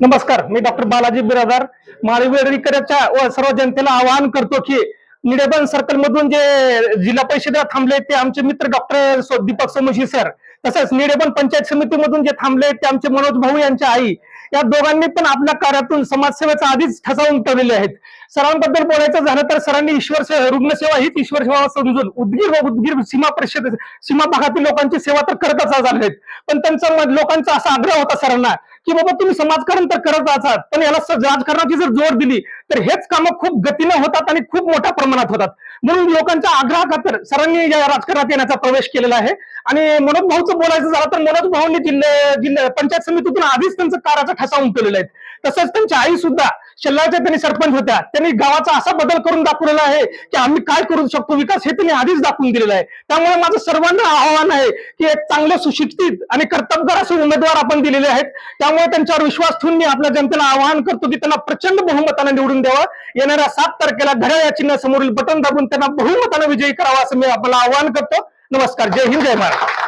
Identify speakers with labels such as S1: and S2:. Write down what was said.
S1: नमस्कार मी डॉक्टर बालाजी बिरादार. माळवेडकरांच्या व सर्व जनतेला आवाहन करतो की निडेबन सर्कल मधून जे जिल्हा परिषदेला थांबले ते आमचे मित्र डॉक्टर दीपक सोमशी सर तसंच निडेबन पंचायत समितीमधून जे थांबले ते आमचे मनोज भाऊ यांच्या आई या दोघांनी पण आपल्या कार्यातून समाजसेवेचा आधीच ठसा उमटवलेले आहेत. सरांबद्दल बोलायचं झालं तर सरांनी ईश्वर से- रुग्णसेवा हीच ईश्वर सेवा समजून उदगीर व उदगीर सीमा परिषद सीमा भागातील लोकांची सेवा तर करतच आले आहेत. पण त्यांचा लोकांचा असा आग्रह होता सरांना की बाबा तुम्ही समाजकारण तर करत असाल पण याला राजकारणाची जर जोड दिली तर हेच कामं खूप गतीनं होतात आणि खूप मोठ्या प्रमाणात होतात. म्हणून लोकांच्या आग्रहाखातर सरांनी या राजकारणात येण्याचा प्रवेश केलेला आहे. आणि मनोज भाऊचं बोलायचं झालं तर मनोज भाऊंनी जिल्हा जिल्हा पंचायत समितीतून आधीच त्यांचं काराचा ठसा उमटवलेला आहे. तसंच त्यांच्या आई सुद्धा शल्लाच्या त्यांनी सरपंच होत्या. त्यांनी गावाचा असा बदल करून दाखवलेला आहे की आम्ही काय करू शकतो? विकास हे त्यांनी आधीच दाखवून दिलेला आहे. त्यामुळे माझं सर्वांना आव्हान आहे की एक चांगले सुशिक्षित आणि कर्तबगार असे उमेदवार आपण दिलेले आहेत. त्यामुळे त्यांच्यावर विश्वास ठेवून मी आपल्या जनतेला आवाहन करतो की त्यांना प्रचंड बहुमताने निवडून द्यावं. येणाऱ्या सात तारखेला घड्याळ या चिन्ह समोरील बटन दाबून त्यांना बहुमताने विजयी करावा असं मी आपल्याला आवाहन करतो. नमस्कार. जय हिंद जय महाराष्ट्र.